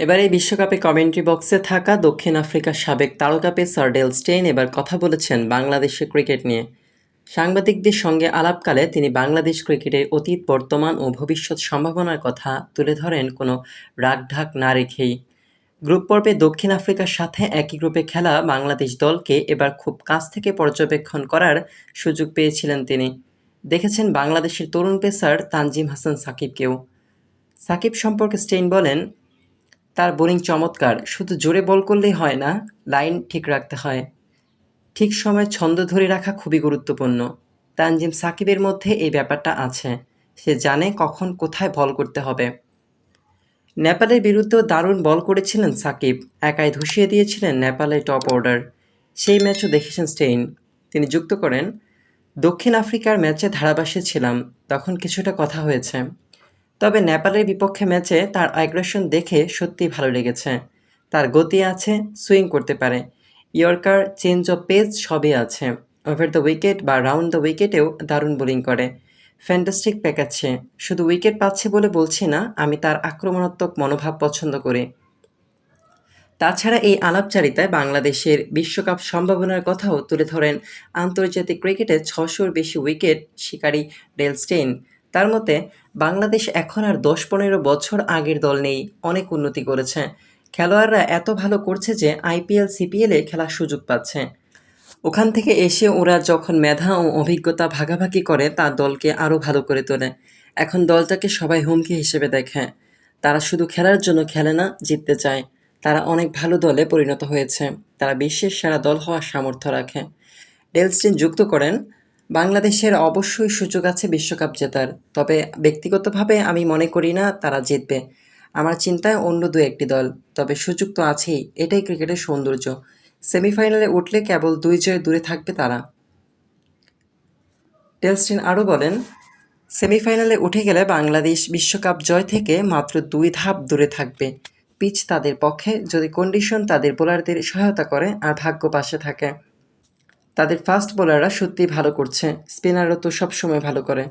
এবার এই বিশ্বকাপে কমেন্ট্রি বক্সে থাকা দক্ষিণ আফ্রিকার সাবেক তারকা পেসার ডেল স্টেইন এবার কথা বলেছেন বাংলাদেশের ক্রিকেট নিয়ে। সাংবাদিকদের সঙ্গে আলাপকালে তিনি বাংলাদেশ ক্রিকেটের অতীত, বর্তমান ও ভবিষ্যৎ সম্ভাবনার কথা তুলে ধরেন কোনো রাগঢাক না রেখেই। গ্রুপ পর্বে দক্ষিণ আফ্রিকার সাথে একই গ্রুপে খেলা বাংলাদেশ দলকে এবার খুব কাছ থেকে পর্যবেক্ষণ করার সুযোগ পেয়েছিলেন তিনি। দেখেছেন বাংলাদেশের তরুণ পেসার তানজিম হাসান সাকিবকেও। সাকিব সম্পর্কে স্টেইন বলেন তার বোলিং চমৎকার, শুধু জোরে বল করলেই হয় না, লাইন ঠিক রাখতে হয়। ঠিক সময় ছন্দ ধরে রাখা খুবই গুরুত্বপূর্ণ। তানজিম সাকিবের মধ্যে এই ব্যাপারটা আছে। সে জানে কখন কোথায় বল করতে হবে। নেপালের বিরুদ্ধেও দারুণ বল করেছিলেন সাকিব। একাই ধসিয়ে দিয়েছিলেন নেপালের টপ অর্ডার। সেই ম্যাচও দেখেছেন স্টেইন। তিনি যুক্ত করেন, দক্ষিণ আফ্রিকার ম্যাচে ধারাবাসে ছিলাম, তখন কিছুটা কথা হয়েছে। তবে নেপালের বিপক্ষে ম্যাচে তার অ্যাগ্রেশন দেখে সত্যিই ভালো লেগেছে। তার গতি আছে, সুইং করতে পারে। ইয়র্কার চেঞ্জ অফ পেজ সবই আছে। ওভার দ্য উইকেট বা রাউন্ড দ্য উইকেটেও দারুণ বোলিং করে। ফ্যান্টাস্টিক প্যাকাচ্ছে শুধু উইকেট পাচ্ছে বলে বলছি না, আমি তার আক্রমণাত্মক মনোভাব পছন্দ করি। তাছাড়া এই আলাপচারিতায় বাংলাদেশের বিশ্বকাপ সম্ভাবনার কথাও তুলে ধরেন আন্তর্জাতিক ক্রিকেটে ছশোর বেশি উইকেট শিকারী ডেল স্টেইন তার মতে, বাংলাদেশ এখন আর দশ পনেরো বছর আগের দল নেই, অনেক উন্নতি করেছে। খেলোয়াড়রা এত ভালো করছে যে আইপিএল, সিপিএলে খেলার সুযোগ পাচ্ছে। ওখান থেকে এসে ওরা যখন মেধা ও অভিজ্ঞতা ভাগাভাগি করে, তা দলকে আরও ভালো করে তোলে। এখন দলটাকে সবাই হুমকি হিসেবে দেখে। তারা শুধু খেলার জন্য খেলে না, জিততে চায়। তারা অনেক ভালো দলে পরিণত হয়েছে। তারা বিশ্বের সেরা দল হওয়ার সামর্থ্য রাখে। ডেলস্টিন যুক্ত করেন বাংলাদেশের অবশ্যই সুযোগ আছে বিশ্বকাপ জেতার। তবে ব্যক্তিগতভাবে আমি মনে করি না তারা জিতবে। আমার চিন্তায় অন্য দু একটি দল, তবে সুযোগ তো আছেই, এটাই ক্রিকেটের সৌন্দর্য। সেমিফাইনালে উঠলে কেবল দুই জয় দূরে থাকবে তারা। টেলস্টিন আরও বলেন, সেমিফাইনালে উঠে গেলে বাংলাদেশ বিশ্বকাপ জয় থেকে মাত্র দুই ধাপ দূরে থাকবে। পিচ তাদের পক্ষে, যদি কন্ডিশন তাদের বোলারদের সহায়তা করে আর ভাগ্য পাশে থাকে। তাদের ফাস্ট বোলাররা সত্যিই ভালো করছে। স্পিনাররা তো সবসময় ভালো করে।